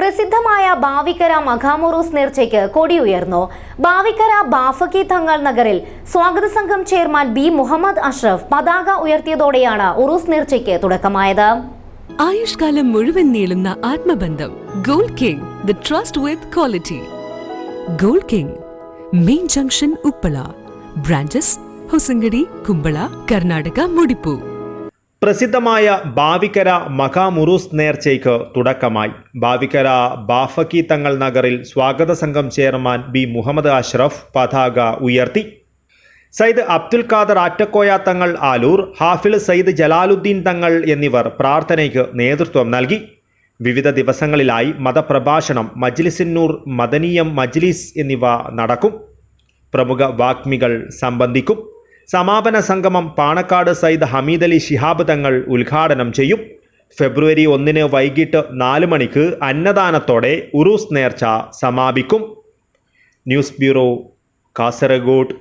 പ്രസിദ്ധമായ ബാവിക്കര മഖാമുറൂസ് നേർച്ചയ്ക്ക് കൊടിയുയർന്നു. ബാവിക്കര ബാഫക്കി തങ്ങൾ നഗറിൽ സ്വാഗത സംഘം ചെയർമാൻ ബി മുഹമ്മദ് അഷ്റഫ് പതാക ഉയർത്തിയതോടെയാണ് ഉറൂസ് നേർച്ചയ്ക്ക് തുടക്കമായത്. ആയുഷ്കാലം മുഴുവൻ നീളുന്ന ആത്മബന്ധം gold king the trust with quality gold king main junction Uppala branches Hosangadi Kumbla Karnataka മുടിപ്പു. പ്രസിദ്ധമായ ബാവിക്കര മഹാമുറൂസ് നേർച്ചയ്ക്ക് തുടക്കമായി. ബാവിക്കര ബാഫക്കി തങ്ങൾ നഗറിൽ സ്വാഗത സംഘം ചെയർമാൻ ബി മുഹമ്മദ് അഷ്റഫ് പതാക ഉയർത്തി. സയ്യിദ് അബ്ദുൽ ഖാദർ ആറ്റക്കോയ തങ്ങൾ ആലൂർ ഹാഫിൽ സയ്യിദ് ജലാലുദ്ദീൻ തങ്ങൾ എന്നിവർ പ്രാർത്ഥനയ്ക്ക് നേതൃത്വം നൽകി. വിവിധ ദിവസങ്ങളിലായി മതപ്രഭാഷണം മജ്ലിസിന്നൂർ മദനീയം മജ്ലിസ് എന്നിവ നടക്കും. പ്രമുഖ വാഗ്മികൾ സംബന്ധിക്കും. സമാപന സംഗമം പാണക്കാട് സയ്യിദ് ഹമീദ് അലി ശിഹാബ് തങ്ങൾ ഉദ്ഘാടനം ചെയ്യും. ഫെബ്രുവരി ഒന്നിന് വൈകിട്ട് നാല് മണിക്ക് അന്നദാനത്തോടെ ഉറൂസ് നേർച്ച സമാപിക്കും. News bureau Kasaragod.